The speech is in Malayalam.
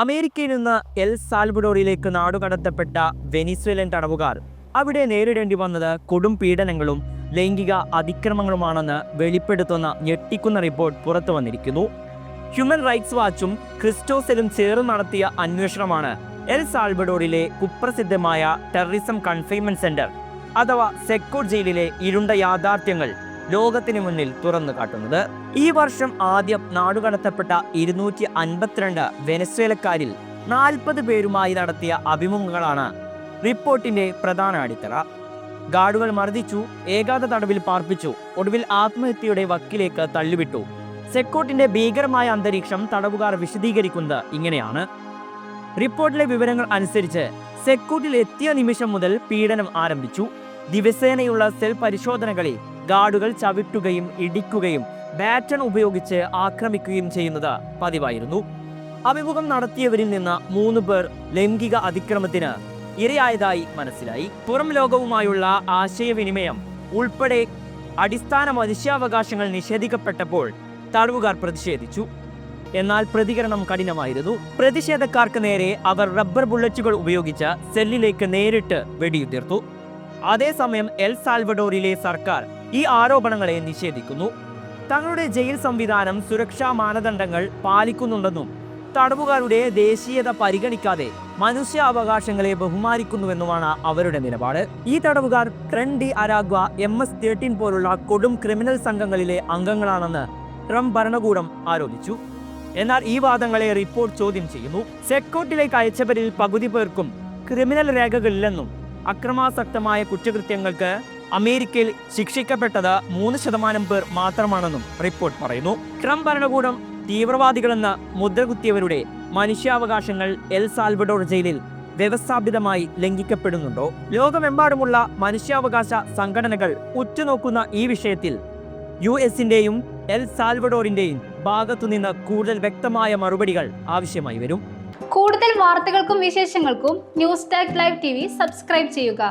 അമേരിക്കയിൽ നിന്ന് എൽ സാൽബുഡോറിലേക്ക് നാടുകടത്തപ്പെട്ട വെനിസ്വേലൻ തടവുകാർ അവിടെ നേരിടേണ്ടി വന്നത് കൊടും പീഡനങ്ങളും ലൈംഗിക അതിക്രമങ്ങളുമാണെന്ന് വെളിപ്പെടുത്തുന്ന ഞെട്ടിക്കുന്ന റിപ്പോർട്ട് പുറത്തു വന്നിരിക്കുന്നു. ഹ്യൂമൻ റൈറ്റ്സ് വാച്ചും ക്രിസ്റ്റോസലും ചേർന്ന് നടത്തിയ അന്വേഷണമാണ് എൽ സാൽബഡോറിലെ കുപ്രസിദ്ധമായ ടെററിസം കൺഫൈൻമെന്റ് സെന്റർ അഥവാ സെക്കോർ ജയിലിലെ ഇരുണ്ട യാഥാർത്ഥ്യങ്ങൾ ലോകത്തിന് മുന്നിൽ തുറന്നു കാട്ടുന്നത്. ഈ വർഷം ആദ്യം നാടുകടത്തപ്പെട്ട ഇരുന്നൂറ്റി അൻപത്തിരണ്ട് വെനസ്വേലക്കാരിൽ നാൽപ്പത് പേരുമായി നടത്തിയ അഭിമുഖങ്ങളാണ് റിപ്പോർട്ടിന്റെ പ്രധാന അടിത്തറ. ഗാർഡുകൾ മർദ്ദിച്ചു ഏകാന്ത തടവിൽ പാർപ്പിച്ചു ഒടുവിൽ ആത്മഹത്യയുടെ വക്കിലേക്ക് തള്ളിവിട്ടു. സെക്കോട്ടിന്റെ ഭീകരമായ അന്തരീക്ഷം തടവുകാർ വിശദീകരിക്കുന്നത് ഇങ്ങനെയാണ്. റിപ്പോർട്ടിലെ വിവരങ്ങൾ അനുസരിച്ച് സെക്കൂട്ടിൽ എത്തിയ നിമിഷം മുതൽ പീഡനം ആരംഭിച്ചു. ദിവസേനയുള്ള സെൽ പരിശോധനകളിൽ ഗാർഡുകൾ ചവിട്ടുകയും ഇടിക്കുകയും ബാറ്റൺ ഉപയോഗിച്ച് ആക്രമിക്കുകയും ചെയ്യുന്നത് പതിവായിരുന്നു. അഭിമുഖം നടത്തിയവരിൽ നിന്ന് മൂന്ന് പേർ ലൈംഗിക അതിക്രമത്തിന് ഇരയായതായി മനസ്സിലായി. പുറം ലോകവുമായുള്ള ആശയവിനിമയം ഉൾപ്പെടെ അടിസ്ഥാന മനുഷ്യാവകാശങ്ങൾ നിഷേധിക്കപ്പെട്ടപ്പോൾ തടവുകാർ പ്രതിഷേധിച്ചു. എന്നാൽ പ്രതികരണം കഠിനമായിരുന്നു. പ്രതിഷേധക്കാർക്ക് നേരെ അവർ റബ്ബർ ബുള്ളറ്റുകൾ ഉപയോഗിച്ച് സെല്ലിലേക്ക് നേരിട്ട് വെടിയുതിർത്തു. അതേസമയം എൽ സാൽവഡോറിലെ സർക്കാർ ഈ ആരോപണങ്ങളെ നിഷേധിക്കുന്നു. തങ്ങളുടെ ജയിൽ സംവിധാനം സുരക്ഷാ മാനദണ്ഡങ്ങൾ പാലിക്കുന്നുണ്ടെന്നും തടവുകാരുടെ ദേശീയത പരിഗണിക്കാതെ മനുഷ്യാവകാശങ്ങളെ ബഹുമാനിക്കുന്നുവെന്നുമാണ് അവരുടെ നിലപാട്. ഈ തടവുകാർ Tren de Aragua M S thirteen പോലുള്ള കൊടും ക്രിമിനൽ സംഘങ്ങളിലെ അംഗങ്ങളാണെന്ന് ട്രംപ് ഭരണകൂടം ആരോപിച്ചു. എന്നാൽ ഈ വാദങ്ങളെ റിപ്പോർട്ട് ചോദ്യം ചെയ്യുന്നു. സെക്കോട്ടിലേക്ക് അയച്ചവരിൽ പകുതി പേർക്കും ക്രിമിനൽ രേഖകളില്ലെന്നും അക്രമാസക്തമായ കുറ്റകൃത്യങ്ങൾക്ക് അമേരിക്കയിൽ ശിക്ഷിക്കപ്പെട്ടത് മൂന്ന് ശതമാനം പേർ മാത്രമാണെന്നും റിപ്പോർട്ട് പറയുന്നു. ട്രംപ് ഭരണകൂടം തീവ്രവാദികളെന്ന് മുദ്രകുത്തിയവരുടെ മനുഷ്യാവകാശങ്ങൾ എൽ സാൽവഡോർ ജയിലിൽ വ്യവസ്ഥാപിതമായി ലംഘിക്കപ്പെടുന്നുണ്ടോ? ലോകമെമ്പാടുമുള്ള മനുഷ്യാവകാശ സംഘടനകൾ ഉറ്റുനോക്കുന്ന ഈ വിഷയത്തിൽ യു എസിന്റെയും എൽ സാൽവഡോറിന്റെയും ഭാഗത്തുനിന്ന് കൂടുതൽ വ്യക്തമായ മറുപടികൾ ആവശ്യമായി വരും. കൂടുതൽ വാർത്തകൾക്കും വിശേഷങ്ങൾക്കും News Tak live T subscribe ചെയ്യുക.